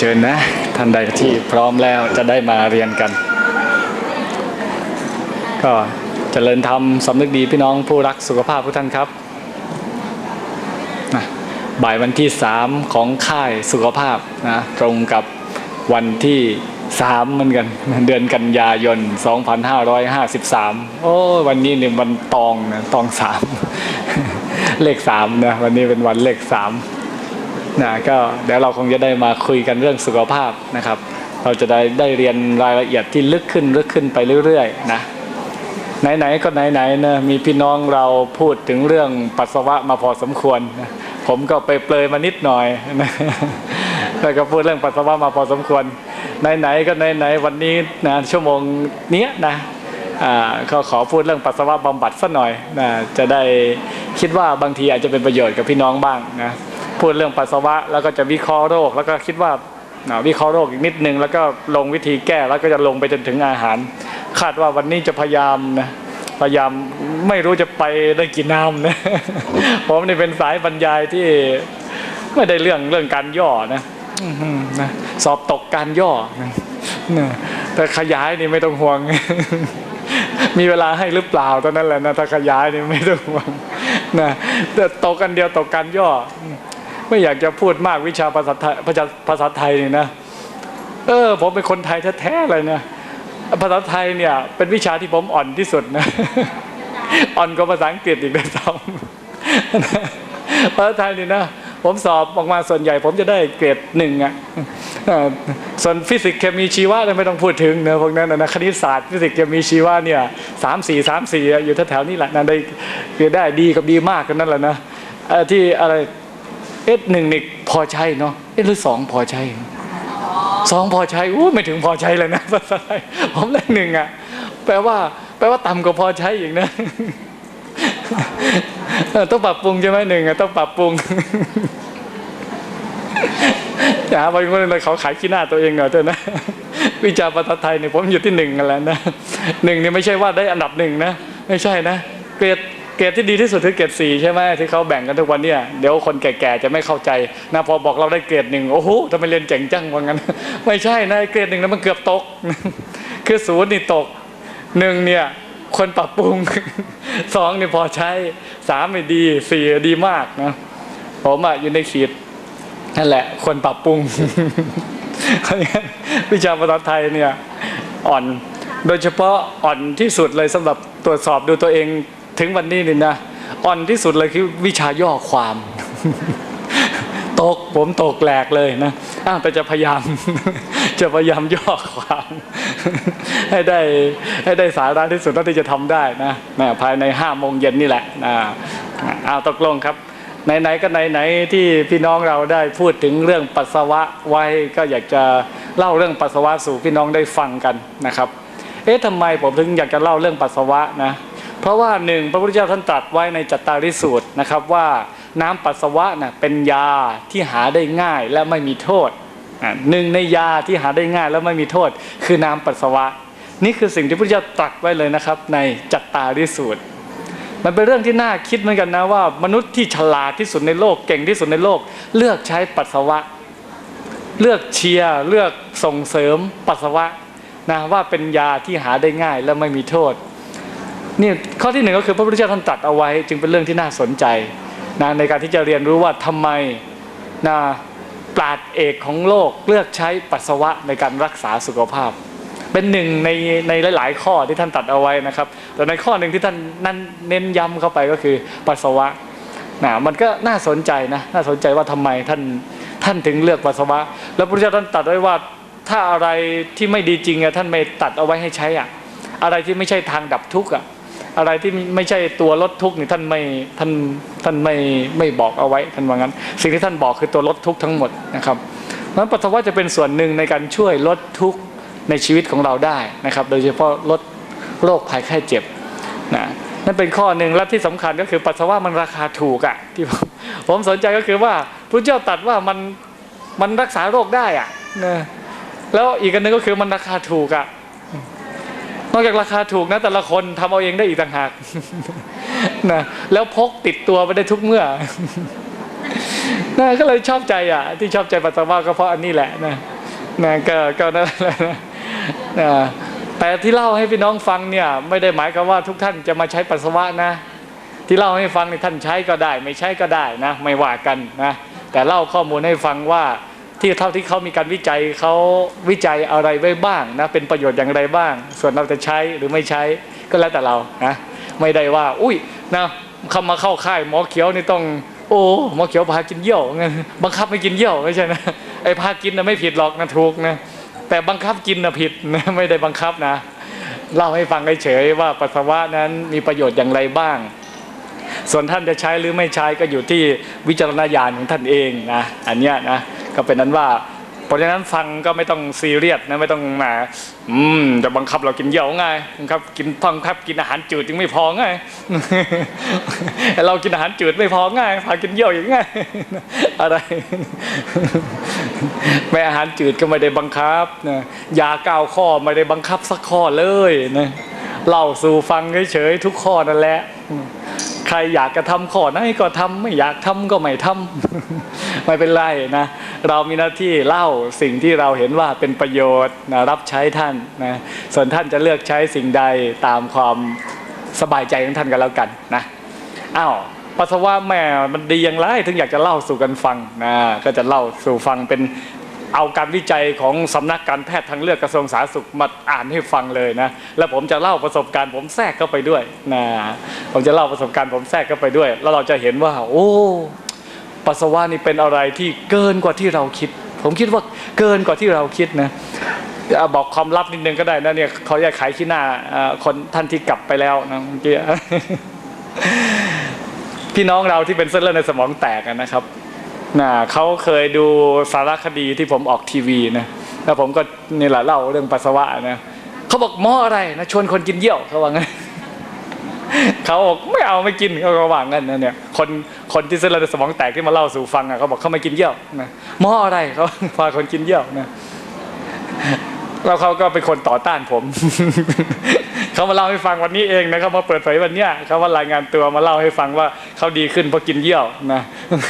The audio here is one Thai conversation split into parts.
เชิญนะท่านใดที่พร้อมแล้วจะได้มาเรียนกัน ก็เจริญธรรมสำนึกดีพี่น้องผู้รักสุขภาพทุกท่านครับนะบ่ายวันที่ 3 ของค่ายสุขภาพนะตรงกับวันที่ 3 เหมือนกัน เดือนกันยายน 2553 โอ้วันนี้เนี่ยวันตองนะตองสามเลข3นะวันนี้เป็นวันเลข3 นะก็เดี๋ยวเราคงจะได้มาคุยกันเรื่องสุขภาพนะครับ เราจะได้ได้เรียนรายละเอียดที่ลึกขึ้นลึกขึ้นไปเรื่อยๆนะไหนๆก็ไหนๆนะมีพี่น้องเราพูดถึงเรื่องปัสสาวะมาพอสมควร ผมก็ไปเปลยมานิดหน่อยนะแล้วก็พูดเรื่องปัสสาวะมาพอสมควร ไหนๆก็ไหนๆวันนี้นะชั่วโมงเนี้ยนะอ่าก็ขอพูดเรื่องปัสสาวะบำบัดสักหน่อยนะจะได้คิดว่าบางทีอาจจะเป็นประโยชน์กับพี่น้องบ้างนะ พูดเรื่องปัสสาวะ แล้วก็จะวิเคราะห์โรค แล้วก็คิดว่าวิเคราะห์โรคอีกนิดนึง แล้วก็ลงวิธีแก้แล้วก็จะลงไปจนถึงอาหาร คาดว่าวันนี้จะพยายามนะพยายามไม่รู้จะไปได้กี่น้ำนะผมนี่เป็นสายบรรยายที่ไม่ได้เรื่องเรื่องการย่อนะนะสอบตกการย่อนะแต่ขยายนี่ไม่ต้องห่วง มีเวลาให้หรือเปล่าตอนนั้นแหละนะถ้าขยายนี่ไม่ต้องห่วงนะแต่ตกกันเดียวตกกันย่อ ไม่อยากจะพูดมากวิชาภาษาไทยภาษาภาษาไทยนี่นะเออ ผมเป็นคนไทยแท้ๆเลยนะภาษาไทยเนี่ย เป็นวิชาที่ผมอ่อนที่สุดนะอ่อนกว่าภาษาอังกฤษอีกด้วยซ้ำภาษาไทยนี่นะผมสอบออกมาส่วนใหญ่ ผมจะได้เกรดหนึ่งอะส่วนฟิสิกส์เคมีชีวะเนี่ยไม่ต้องพูดถึงเนะพวกนั้นนะคณิตศาสตร์ฟิสิกส์เคมีชีวะเนี่ยสามสี่สามสี่อยู่แถวๆนี้แหละนะได้ได้ดีกับดีมากกันนั่นแหละนะที่อะไร เอ๊ะหนึ่งนี่พอใช่เนาะเอ๊ะหรือสองพอใช่สองพอใช่อู้ไม่ถึงพอใช้เลยนะภาษาไทยผมเลขหนึ่งอะแปลว่าแปลว่าต่ำกว่าพอใช้อีกนะต้องปรับปรุงใช่ไหมหนึ่งอะต้องปรับปรุงอย่าบางคนเลยเขาขายขี้หน้าตัวเองเหรอเจ้านะ วิชาภาษาไทยเนี่ยผมอยู่ที่หนึ่งกันแล้วนะหนึ่งเนี่ยไม่ใช่ว่าได้อันดับหนึ่งนะ ไม่ใช่นะ เกรด เกรดที่ดีที่สุดคือเกรดสี่ใช่ไหมที่เขาแบ่งกันทุกวันเนี่ยเดี๋ยวคนแก่ๆจะไม่เข้าใจนะพอบอกเราได้เกรดหนึ่งโอ้โหทำไมเรียนเจ๋งจังว่างั้น ไม่ใช่นะเกรดหนึ่งนั้นมันเกือบตก คือศูนย์นี่ตกหนึ่งเนี่ยคนปรับปรุงสองนี่พอใช้สามไม่ดีสี่ดีมากนะผมอะอยู่ในขีดนั่นแหละควรปรับปรุงวิชาภาษาไทยเนี่ยอ่อน โดยเฉพาะอ่อนที่สุดเลยสำหรับตรวจสอบดูตัวเอง ถึงวันนี้นี่นะอ่อนที่สุดเลยคือวิชาย่อความ ตกผมตกแหลกเลยนะอ้าวแต่จะพยายาม จะพยายามย่อความ ให้ได้ให้ได้สาระที่สุดเท่าที่จะทำได้นะนะภายในห้าโมงเย็นนี่แหละนะอ้าวตกลงครับไหนๆก็ไหนๆที่พี่น้องเราได้พูดถึงเรื่องปัสสาวะไว้ก็อยากจะเล่าเรื่องปัสสาวะสู่พี่น้องได้ฟังกันนะครับ เอ๊ะทำไมผมถึงอยากจะเล่าเรื่องปัสสาวะนะ ราะว่าหนึ่งพระพุทธเจ้าท่านตรัสไว้ในจัตตาริสูตรนะครับว่าน้ำปัสสาวะน่ะเป็นยาที่หาได้ง่ายและไม่มีโทษหนึ่งในยาที่หาได้ง่ายและไม่มีโทษ คือน้ำปัสสาวะ นี่คือสิ่งที่พระพุทธเจ้าตรัสไว้เลยนะครับในจัตตาริสูตร มันเป็นเรื่องที่น่าคิดเหมือนกันนะว่ามนุษย์ที่ฉลาดที่สุดในโลกเก่งที่สุดในโลก เลือกใช้ปัสสาวะ เลือกเชียร์เลือกส่งเสริมปัสสาวะนะว่าเป็นยาที่หาได้ง่ายและไม่มีโทษ นี่ข้อที่หนึ่งก็คือพระพุทธเจ้าท่านตรัสเอาไว้ จึงเป็นเรื่องที่น่าสนใจนะในการที่จะเรียนรู้ว่าทำไมนะปราดเอกของโลกเลือกใช้ปัสสาวะในการรักษาสุขภาพ เป็นหนึ่งในในหลาย ๆ ข้อที่ท่านตัดเอาไว้นะครับแต่ในข้อหนึ่งที่ท่านนั่นเน้นย้ำเข้าไปก็คือปัสสาวะนะมันก็น่าสนใจนะน่าสนใจว่าทำไมท่านท่านถึงเลือกปัสสาวะ แล้วพระพุทธเจ้าท่านตัดไว้ว่าถ้าอะไรที่ไม่ดีจริงอะท่านไม่ตัดเอาไว้ให้ใช้อะอะไรที่ไม่ใช่ทางดับทุกข์อะ อะไรที่ไม่ใช่ตัวลดทุกข์นี่ท่านไม่ท่านท่านไม่ไม่บอกเอาไว้ท่านว่างั้น สิ่งที่ท่านบอกคือตัวลดทุกข์ทั้งหมดนะครับเพราะฉะนั้นปัสสาวะจะเป็นส่วนหนึ่งในการช่วยลดทุกข์ในชีวิตของเราได้นะครับ โดยเฉพาะลดโรคภัยไข้เจ็บนะนั่นเป็นข้อหนึ่งและที่สำคัญก็คือปัสสาวะมันราคาถูกอะ่ะที่ผมผมสนใจก็คือว่าพระเจ้าตัดว่ามันมันรักษาโรคได้อะ่ะนะแล้วอีกอันนึงก็คือมันราคาถูกอะ่ะ นอกจากราคาถูกนะแต่ละคนทำเอาเองได้อีกต่างหากนะแล้วพกติดตัวไปได้ทุกเมื่อนะก็เลยชอบใจอะ ที่ชอบใจปัสสาวะก็เพราะอันนี้แหละนะนะก็ก็นั่นแหละนะนะแต่ที่เล่าให้พี่น้องฟังเนี่ย ไม่ได้หมายความว่าทุกท่านจะมาใช้ปัสสาวะนะ ที่เล่าให้ฟังในท่านใช้ก็ได้ ไม่ใช้ก็ได้นะ ไม่ว่ากันนะแต่เล่าข้อมูลให้ฟังว่า ที่เท่าที่เขามีการวิจัยเขาวิจัยอะไรไว้บ้างนะเป็นประโยชน์อย่างไรบ้าง ส่วนเราจะใช้หรือไม่ใช้ก็แล้วแต่เรานะไม่ได้ว่า อุ้ยนะเขามาเข้าค่ายหมอเขียวนี่ต้อง โอ้หมอเขียวพากินเยี่ยวงั้นบังคับไม่กินเยี่ยวไม่ใช่นะไอ้พากินนะไม่ผิดหรอกนะถูกนะแต่บังคับกินนะผิดนะไม่ได้บังคับนะเล่าให้ฟังเฉยๆว่าปัสสาวะนั้นมีประโยชน์อย่างไรบ้าง ส่วนท่านจะใช้หรือไม่ใช้ก็อยู่ที่วิจารณญาณของท่านเองนะอันเนี้ยนะ ก็เป็นนั้นว่าเพราะฉะนั้นฟังก็ไม่ต้องซีเรียสนะไม่ต้องมาอืมจะบังคับเรากินเยี่ยวไงบังคับกินฟังคับกินอาหารจืดยังไม่พอไงเรากินอาหารจืดไม่พอไงพากินเยี่ยวอย่างไงอะไรแม่อาหารจืดก็ไม่ได้บังคับนะยาเก้าข้อไม่ได้บังคับสักข้อเลยนะเล่าสู่ฟังเฉยๆทุกข้อนั่นแหละ ใครอยากจะทำข้อไหนก็ทำไม่อยากทำก็ไม่ทำไม่เป็นไรนะ เรามีหน้าที่เล่าสิ่งที่เราเห็นว่าเป็นประโยชน์นะรับใช้ท่านนะส่วนท่านจะเลือกใช้สิ่งใดตามความสบายใจของท่านกันแล้วกันนะอ้าวปัสสาวะแม่มันดีอย่างไรถึงอยากจะเล่าสู่กันฟังนะก็จะเล่าสู่ฟังเป็น เอาการวิจัยของสำนักการแพทย์ทางเลือกกระทรวงสาธารณสุขมาอ่านให้ฟังเลยนะ แล้วผมจะเล่าประสบการณ์ผมแทรกเข้าไปด้วยนะผมจะเล่าประสบการณ์ผมแทรกเข้าไปด้วย แล้วเราจะเห็นว่า โอ้ปัสสาวะนี่เป็นอะไรที่เกินกว่าที่เราคิด ผมคิดว่าเกินกว่าที่เราคิดนะบอกความลับนิดนึงก็ได้นะเนี่ยเขาจะขายขี้หน้าคนท่านที่กลับไปแล้วนะเมื่อกี้พี่น้องเราที่เป็นเส้นเลือดในสมองแตกนะครับ นะเขาเคยดูสารคดีที่ผมออกทีวีนะแล้วผมก็นี่แหละเล่าเรื่องปัสสาวะนะเขาบอกหม้ออะไรนะชวนคนกินเยี่ยวเขาว่างั้นเขาบอกไม่เอาไม่กินเขาก็ว่างั้นนะเนี่ยคนคนที่เส้นเลือดสมองแตกที่มาเล่าสู่ฟังอะเขาบอกเขาไม่กินเยี่ยวนะหม้ออะไรเขาพาคนกินเยี่ยวนะ แล้วเขาก็เป็นคนต่อต้านผม เขามาเล่าให้ฟังวันนี้เองนะเขามาเปิดเผยวันเนี้ยเขามารายงานตัวมาเล่าให้ฟังว่าเขาดีขึ้นเพราะกินเยี่ยวนะ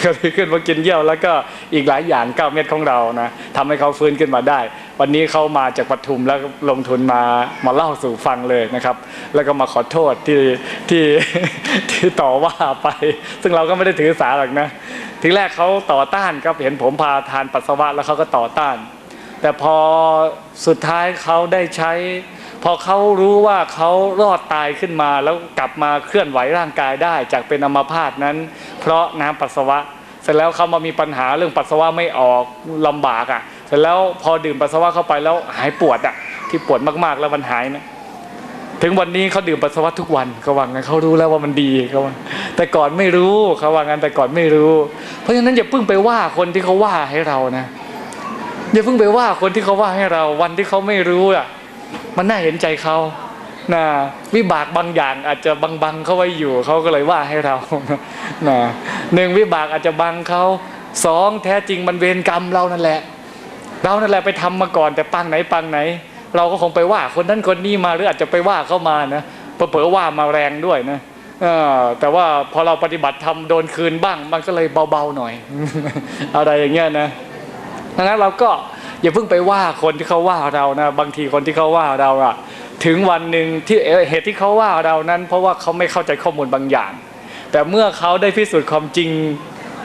เขาดีขึ้นเพราะกินเยี่ยว แล้วก็อีกหลายอย่างเก้าเม็ดของเรานะทำให้เขาฟื้นขึ้นมาได้ วันนี้เขามาจากปทุมแล้วลงทุนมามาเล่าสู่ฟังเลยนะครับ แล้วก็มาขอโทษที่ที่ที่ต่อว่าไป ซึ่งเราก็ไม่ได้ถือสาหรอกนะทีแรกเขาต่อต้านครับเห็นผมพาทานปัสสาวะแล้วเขาก็ต่อต้าน แต่พอสุดท้ายเขาได้ใช้ พอเขารู้ว่าเขารอดตายขึ้นมาแล้วกลับมาเคลื่อนไหวร่างกายได้จากเป็นอัมพาตนั้น เพราะน้ำปัสสาวะ เสร็จแล้วเขามามีปัญหาเรื่องปัสสาวะไม่ออกลำบากอะ เสร็จแล้วพอดื่มปัสสาวะเข้าไปแล้วหายปวดอะ ที่ปวดมากๆแล้วมันหายนะถึงวันนี้เขาดื่มปัสสาวะทุกวันเขาว่างั้นเขารู้แล้วว่ามันดีเขาว่าแต่ก่อนไม่รู้เขาว่างั้นแต่ก่อนไม่รู้ เพราะฉะนั้นอย่าเพิ่งไปว่าคนที่เขาว่าให้เรานะ อย่าเพิ่งไปว่าคนที่เขาว่าให้เรา วันที่เขาไม่รู้อะ มันน่าเห็นใจเขานะวิบากบางอย่างอาจจะบังบังๆเขาไว้อยู่เขาก็เลยว่าให้เรานะหนึ่งวิบากอาจจะบังเขาสองแท้จริงมันเวรกรรมเรานั่นแหละ เรานั่นแหละไปทำมาก่อนแต่ปังไหนปังไหน เราก็คงไปว่าคนนั้นคนนี้มาหรืออาจจะไปว่าเข้ามานะเผลอว่ามาแรงด้วยนะอแต่ว่าพอเราปฏิบัติทำโดนคืนบ้าง มันก็เลยเบาๆหน่อย อะไรอย่างเงี้ยนะ ดังนั้นเราก็อย่าเพิ่งไปว่าคนที่เขาว่าเรานะบางทีคนที่เขาว่าเราอะถึงวันหนึ่งที่เหตุที่เขาว่าเรานั้น เพราะว่าเขาไม่เข้าใจข้อมูลบางอย่าง แต่เมื่อเขาได้พิสูจน์ความจริง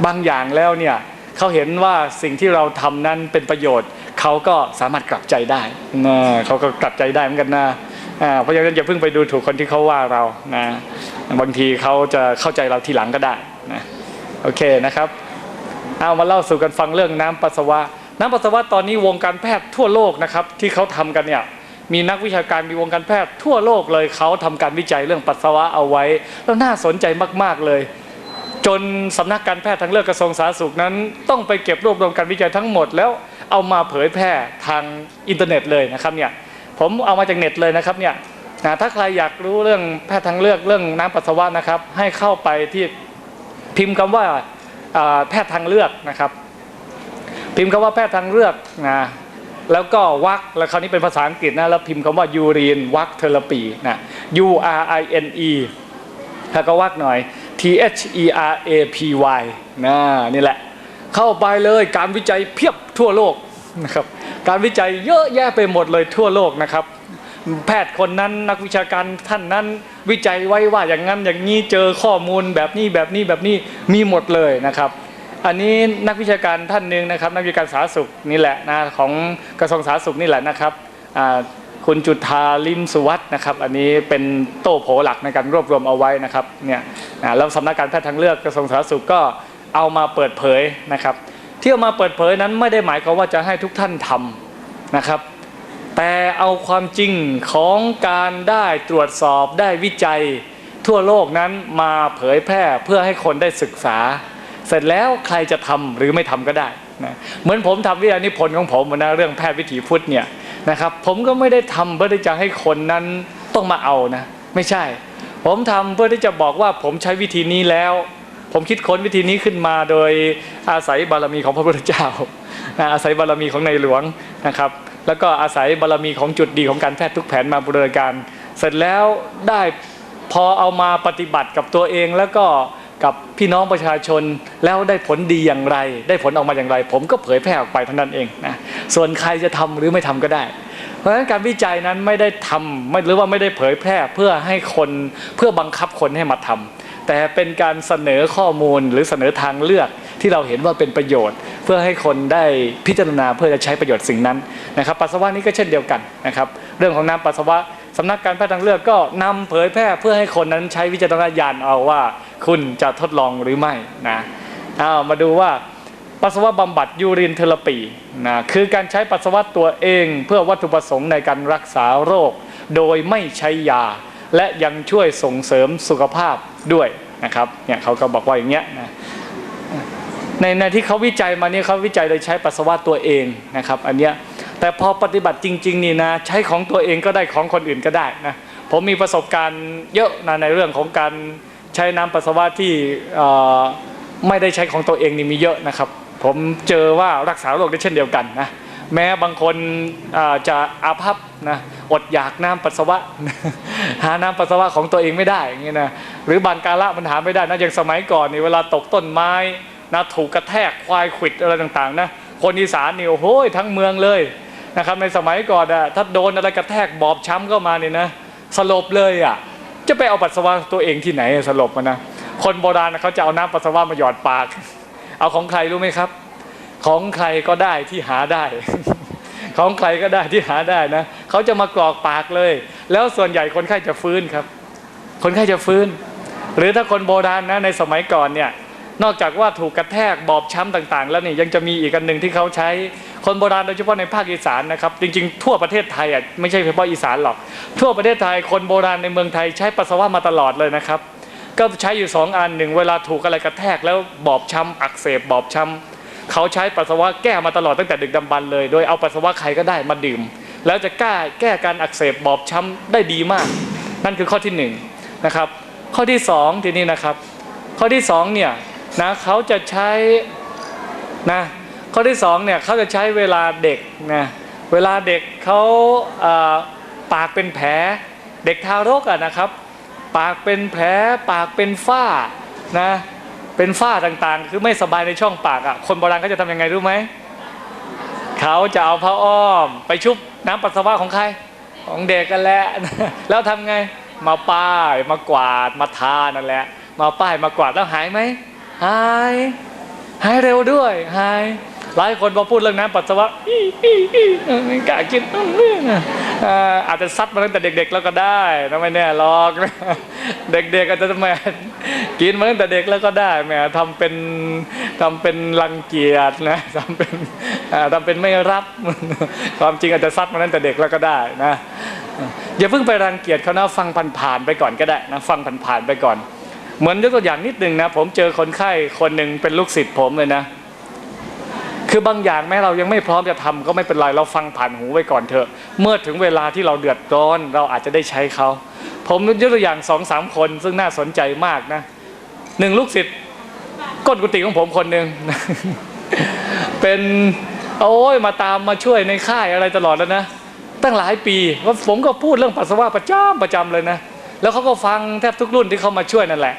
บางอย่างแล้วเนี่ยเขาเห็นว่าสิ่งที่เราทำนั้นเป็นประโยชน์ เขาก็สามารถกลับใจได้นะเขาก็กลับใจได้เหมือนกันนะอ่าเพราะฉะนั้นอย่าเพิ่งไปดูถูกคนที่เขาว่าเรานะบางทีเขาจะเข้าใจเราทีหลังก็ได้นะโอเคนะครับ เอามาเล่าสู่กันฟังเรื่องน้ำปัสสาวะ น้ำปัสสาวะตอนนี้วงการแพทย์ทั่วโลกนะครับที่เขาทำกันเนี่ยมีนักวิชาการมีวงการแพทย์ทั่วโลกเลยเขาทำการวิจัยเรื่องปัสสาวะเอาไว้ แล้วน่าสนใจมากๆเลย จนสำนักการแพทย์ทางเลือกกระทรวงสาธารณสุขนั้น ต้องไปเก็บรวบรวมการวิจัยทั้งหมด แล้วเอามาเผยแพร่ทางอินเทอร์เน็ตเลยนะครับเนี่ยผมเอามาจากเน็ตเลยนะครับเนี่ยนะถ้าใครอยากรู้เรื่องแพทย์ทางเลือกเรื่องน้ำปัสสาวะนะครับ ให้เข้าไปที่พิมพ์คำว่าแพทย์ทางเลือกนะครับ พิมพ์คำว่าแพทย์ทางเลือกนะแล้วก็วักแล้วคราวนี้เป็นภาษาอังกฤษนะแล้วพิมพ์คำว่ายูรีนวักเทอราปีนะ U R I N E แล้วก็วักหน่อย T H E R A P Y นะนี่แหละ เข้าไปเลยการวิจัยเพียบทั่วโลกนะครับการวิจัยเยอะแยะไปหมดเลยทั่วโลกนะครับ แพทย์คนนั้นนักวิชาการท่านนั้นวิจัยไว้ว่าอย่างนั้นอย่างนี้เจอข้อมูลแบบนี้แบบนี้แบบนี้มีหมดเลยนะครับ อันนี้นักวิชาการท่านหนึ่งนะครับ นักวิชาการสาธารณสุขนี่แหละนะของกระทรวงสาธารณสุขนี่แหละนะครับคุณจุธาลิมสุวัฒน์นะครับ อันนี้เป็นโต้โผหลักในการรวบรวมเอาไว้นะครับเนี่ยนะแล้วสำนักการแพทย์ทางเลือกกระทรวงสาธารณสุขก็เอามาเปิดเผยนะครับ ที่เอามาเปิดเผยนั้นไม่ได้หมายความว่าจะให้ทุกท่านทำนะครับ แต่เอาความจริงของการได้ตรวจสอบได้วิจัยทั่วโลกนั้นมาเผยแพร่เพื่อให้คนได้ศึกษา เสร็จแล้วใครจะทำหรือไม่ทำก็ได้นะเหมือนผมทำวิทยานิพนธ์ของผมนะเรื่องแพทย์วิถีพุทธเนี่ยนะครับผมก็ไม่ได้ทำเพื่อที่จะให้คนนั้นต้องมาเอานะไม่ใช่ ผมทำเพื่อที่จะบอกว่าผมใช้วิธีนี้แล้ว ผมคิดค้นวิธีนี้ขึ้นมาโดยอาศัยบารมีของพระพุทธเจ้าอาศัยบารมีของในหลวงนะครับ แล้วก็อาศัยบารมีของจุดดีของการแพทย์ทุกแผนมาบูรณาการ เสร็จแล้วได้พอเอามาปฏิบัติกับตัวเองแล้วก็ กับพี่น้องประชาชนแล้วได้ผลดีอย่างไร ได้ผลออกมาอย่างไร ผมก็เผยแพร่ออกไปเท่านั้นเองนะส่วนใครจะทำหรือไม่ทำก็ได้ เพราะฉะนั้นการวิจัยนั้นไม่ได้ทำไม่หรือว่าไม่ได้เผยแพร่เพื่อให้คนเพื่อบังคับคนให้มาทำแต่เป็นการเสนอข้อมูลหรือเสนอทางเลือกที่เราเห็นว่าเป็นประโยชน์ เพื่อให้คนได้พิจารณาเพื่อจะใช้ประโยชน์สิ่งนั้นนะครับปัสสาวะนี้ก็เช่นเดียวกันนะครับ เรื่องของน้ำปัสสาวะ สำนักการแพทย์ทางเลือกก็นำเผยแพร่เพื่อให้คนนั้นใช้วิจารณญาณเอาว่า คุณจะทดลองหรือไม่นะเอามาดูว่าปัสสาวะบำบัดยูรินเทอราปีนะคือการใช้ปัสสาวะตัวเองเพื่อวัตถุประสงค์ในการรักษาโรค โดยไม่ใช้ยา และยังช่วยส่งเสริมสุขภาพด้วยนะครับเนี่ยเขาก็บอกว่าอย่างเงี้ยนะในในที่เขาวิจัยมาเนี่ยเขาวิจัยโดยใช้ปัสสาวะตัวเองนะครับ อันเนี้ย แต่พอปฏิบัติจริงๆนี่นะใช้ของตัวเองก็ได้ของคนอื่นก็ได้นะผมมีประสบการณ์เยอะนะในเรื่องของการใช้น้ำปัสสาวะที่ไม่ได้ใช้ของตัวเองนี่มีเยอะนะครับ ผมเจอว่ารักษาโรคได้เช่นเดียวกันนะแม้บางคนจะอาภัพนะอดอยากน้ำปัสสาวะ หาน้ำปัสสาวะของตัวเองไม่ได้อย่างนี้นะหรือบางกาละมันหาไม่ได้นะอย่างสมัยก่อนนี่เวลาตกต้นไม้นะถูกกระแทกควายขวิดอะไรต่างๆนะคนอีสานนี่โอ้โหทั้งเมืองเลย นะครับในสมัยก่อนอะถ้าโดนอะไรกระแทกบอบช้ำเข้ามาเนี่ยนะสลบเลยอะจะไปเอาปัสสาวะตัวเองที่ไหนสลบมานะคนโบราณเขาจะเอาน้ำปัสสาวะมาหยอดปาก เอาของใครรู้ไหมครับ ของใครก็ได้ที่หาได้ ของใครก็ได้ที่หาได้นะเขาจะมากรอกปากเลย แล้วส่วนใหญ่คนไข้จะฟื้นครับ คนไข้จะฟื้น หรือถ้าคนโบราณนะในสมัยก่อนเนี่ย นอกจากว่าถูกกระแทกบอบช้ำต่างๆ แล้วนี่ยังจะมีอีกอันหนึ่งที่เขาใช้คนโบราณโดยเฉพาะในภาคอีสานนะครับ จริงๆ ทั่วประเทศไทยอะไม่ใช่เฉพาะอีสานหรอก ทั่วประเทศไทยคนโบราณในเมืองไทยใช้ปัสสาวะมาตลอดเลยนะครับ ก็ใช้อยู่สองอันหนึ่งเวลาถูกอะไรกระแทกแล้วบอบช้ำอักเสบบอบช้ำเขาใช้ปัสสาวะแก้มาตลอดตั้งแต่ดึกดำบรรพ์เลย โดยเอาปัสสาวะใครก็ได้มาดื่ม แล้วจะแก้าแก้การอักเสบบอบช้ำได้ดีมาก นั่นคือข้อที่หนึ่งนะครับข้อที่สองทีนี้นะครับ ข้อที่สองเนี่ย นะเขาจะใช้นะข้อที่สองเนี่ยเขาจะใช้เวลาเด็กนะเวลาเด็กเขาปากเป็นแผลเด็กทารกอะนะครับ ปากเป็นแผลปากเป็นฝ้านะเป็นฝ้าต่างๆ คือไม่สบายในช่องปากอะคนโบราณเขาจะทำยังไงรู้ไหมเขาจะเอาผ้าอ้อม ไปชุบน้ำปัสสาวะของใครของเด็กกันแหละแล้วทำไงมาป้ายมากวาดมาทานั่นแหละมาป้ายมากวาดแล้วหายไหม หายหายเร็วด้วยหายหลายคนพอพูดเรื่องน้ำปัสสาวะอีอีอีเออไม่กล้ากินเอ่ออาจจะซัดมาตั้งแต่เด็ก ๆ แล้วก็ได้นะไม่แน่หรอกเด็กๆอาจจะแหมกินมาตั้งแต่เด็กแล้วก็ได้แหมทำเป็นทำเป็นรังเกียจนะทำเป็นทำเป็นไม่รับความจริงอาจจะซัดมาตั้งแต่เด็กแล้วก็ได้นะอย่าเพิ่งไปรังเกียจเขานะฟังผ่านๆไปก่อนก็ได้นะฟังผ่านๆไปก่อน เหมือนยกตัวอย่างนิดหนึ่งนะ ผมเจอคนไข้คนหนึ่งเป็นลูกศิษย์ผมเลยนะ คือบางอย่างแม้เรายังไม่พร้อมจะทำก็ไม่เป็นไรเราฟังผ่านหูไว้ก่อนเถอะ เมื่อถึงเวลาที่เราเดือดร้อนเราอาจจะได้ใช้เขา ผมยกตัวอย่างสองสามคนซึ่งน่าสนใจมากนะหนึ่งลูกศิษย์ก้นกุฏิของผมคนหนึ่งเป็นโอ้ยมาตามมาช่วยในค่ายอะไรตลอดแล้วนะตั้งหลายปีว่าผมก็พูดเรื่องปัสสาวะประจำประจำเลยนะ แล้วเขาก็ฟังแทบทุกรุ่นที่เขามาช่วยนั่นแหละ